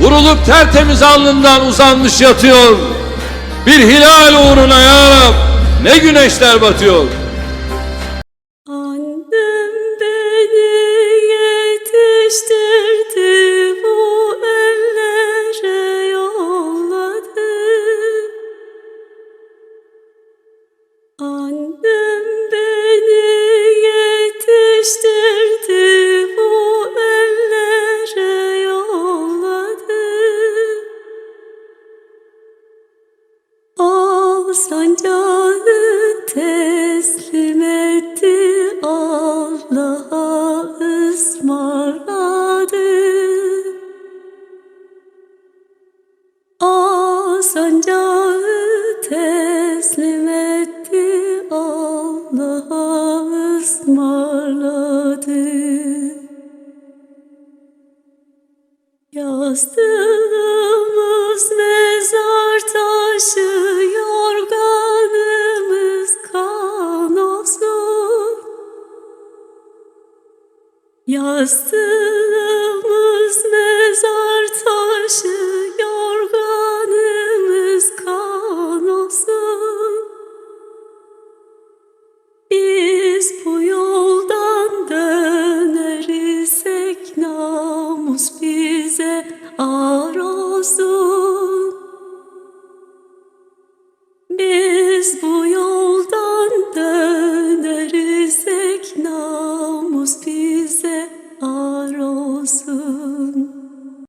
Vurulup tertemiz alnından uzanmış yatıyor. Bir hilal uğruna ya Rab ne güneşler batıyor. Al sancağı teslim etti. Allah'a ısmarladı. Al sancağı teslim etti. Allah'a ısmarladı. Yastığımız mezar Yastığımız olsun.